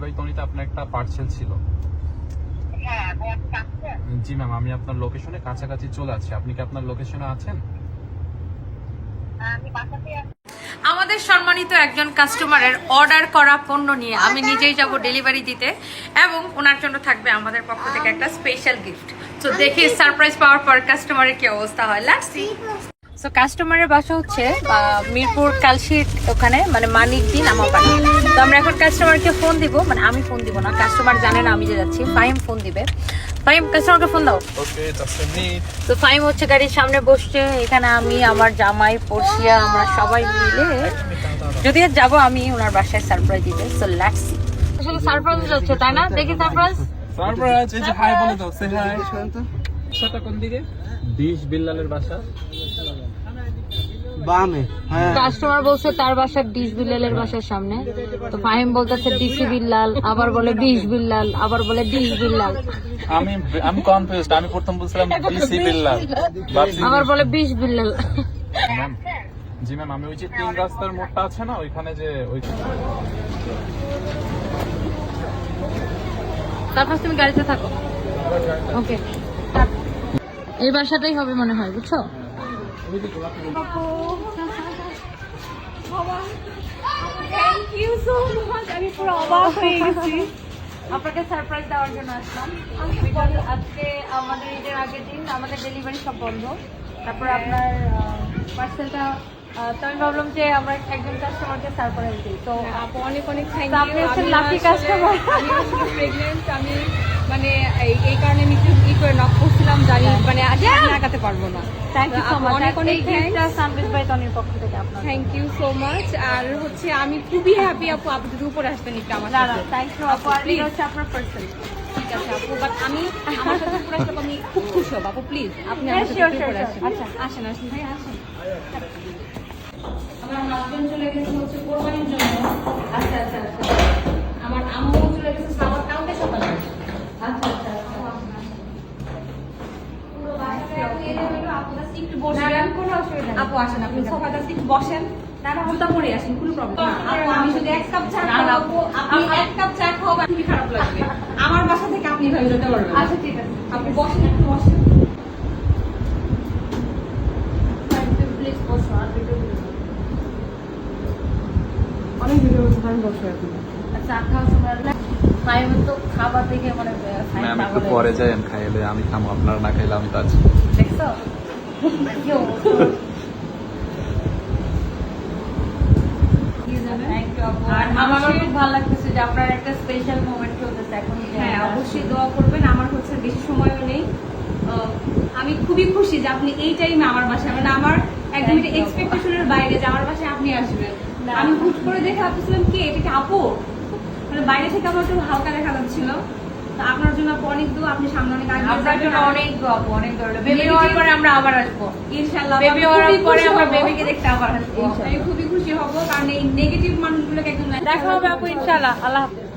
ভাই তনিতে আপনার একটা পার্সেল ছিল। হ্যাঁ জি ম্যাম আমি আপনার লোকেশনে কাছাকাছি চলে আছি আপনি কি আপনার লোকেশনে আছেন? আছি। আমাদের সম্মানিত একজন কাস্টমারের অর্ডার করা পণ্য নিয়ে আমি নিজেই যাব ডেলিভারি দিতে এবং ওনার জন্য থাকবে আমাদের পক্ষ থেকে একটা স্পেশাল গিফট তো দেখি সারপ্রাইজ পাওয়ার পর কাস্টমারের কি অবস্থা হয়। লাগছি সো কাস্টমারের বাসা হচ্ছে মিরপুর কালশিট ওখানে মানে মানিক দিন আমার পাড়া তো আমরা এখন কাস্টমারকে ফোন দিব মানে আমি ফোন দিব না কাস্টমার জানে না আমি যে যাচ্ছি ফাইম ফোন দিবে। ফাইম কাস্টমারকে ফোন দাও। তো ফাইম হচ্ছে গাড়ির সামনে বসছে এখানে আমি আমার জামাই পড়শিয়া আমরা সবাই মিলে। যদি আর যাব আমি ওনার বাসায় সারপ্রাইজ দিতে সো লেটস আসলে সারপ্রাইজ হচ্ছে তাই না? দেখি সারপ্রাইজ সারপ্রাইজ এই যে হাই বলে দাও সে হাই বাসাটা কোন দিকে? ডিশ বিল্লালের বাসা। বামে হ্যাঁ। কাস্টমার বলছে তার বাসা ডিশ বিল্লালের বাসার সামনে। তো ফাহিম বলতেছে ডিসি বিল্লাল আবার বলে ডিশ বিল্লাল আবার বলে ডিশ বিল্লাল আমি আমি কনফিউজড আমি প্রথম বলছিলাম ডিসি বিল্লাল আবার বলে বিশ বিল্লাল জি ম্যাম আমি ওই যে তিন রাস্তার মোড়টা আছে না ওইখানে যে ওই তারপর তুমি গাড়িতে থাকো। ওকে এই বাসাটাই হবে মনে হয় বুঝছ? থ্যাংক ইউ সো মাচ আমি পুরো অবাক হয়ে গেছি। আপনাকে সারপ্রাইজ দেওয়ার জন্য আসলাম। আজকে আমাদের ঈদের আগের দিন আমাদের ডেলিভারি সব বন্ধ। তারপর আপনার পার্সেলটা তো আমি ভাবলাম যে আমরা একজন কাস্টমারকে সারপ্রাইজ দিই। তো আপু অনেক অনেক থ্যাংক তো ইউ আপনি হচ্ছেন lucky আমি মানে এই- কারণে আমি করে নক করছিলাম জানি মানে আজ আমি আগাতে পারব না। থ্যাংক ইউ সো মাচ অনেক অনেক থ্যাংকস সানবিজ ভাই তনির পক্ষ থেকে আপনার থ্যাংক ইউ সো মাচ আর হচ্ছে আমি খুবই হ্যাপি আপু আপনি যদি উপরে আসতেন একটু আমার না না থ্যাংক ইউ আপু আর হচ্ছে আপনার পার্সেল ঠিক আছে আপু বাট আমি আমার সাথে উপরে আসলে আমি খুব খুশি হব আপু প্লিজ আপনি আমার সাথে উপরে আসেন। আচ্ছা। আসেন আসেন ভাই আসেন। আমার হাজবেন্ড চলে গেছে হচ্ছে কোরবানির জন্য আচ্ছা আচ্ছা আচ্ছা আমার আম্মু চলে গেছে সামার কালকে সকালে আচ্ছা আচ্ছা আচ্ছা পুরো বাসায় আপু এনে হলো আপু জাস্ট একটু না, বসবেন না, কোনো অসুবিধা আপু আসেন আপনি সোফাতে একটু বসেন। জুতা পরে আসেন কোনো প্রবলেম আপু আমি শুধু এক কাপ চা না, না, আপনি এক কাপ চা খুবই খারাপ লাগবে। আমার বাসা থেকে আপনি ভাবে যেতে পারবেন আচ্ছা ঠিক আছে। আপনি বসেন একটু বসেন। অনেক ভিডিও বসে আচ্ছা সময় খাবার দেখে মানে ম্যাম একটু পরে যাই আমি খাইলে আমি খামো। আপনারা না খাইলে আমি তো আছি। দেখছ? কি অবস্থা Thank you, আপু। আর আমারও খুব ভালো লাগতেছে যে আপনার একটা স্পেশাল মোমেন্ট চলতেছে এখন হ্যাঁ অবশ্যই দোয়া করবেন আমার হচ্ছে বেশি সময়ও নেই। আমি খুবই খুশি যে আপনি এই টাইমে আমার বাসায় মানে আমার একদম এক্সপেকটেশনের বাইরে যে আমার বাসায় আপনি আসবেন। আমি হুট করে দেখে ভাবছিলাম কি? এটা কি আপু? মানে বাইরে থেকে আমার একটু হালকা দেখা যাচ্ছিল আপনার জন্য অনেক দূর আপনি সামনে অনেক আগে আপনার জন্য অনেক দোয়া আপু, অনেক দোয়া বেবি হওয়ার পরে আমরা আবার আসব। ইনশাল্লাহ বেবি হওয়ার পরে আমরা বেবিকে দেখতে আবার আসব। আমি খুবই খুশি হব কারণ এই নেগেটিভ মানুষগুলোকে একদম দেখা হবে আপু ইনশাআল্লাহ। আল্লাহ হাফেজ।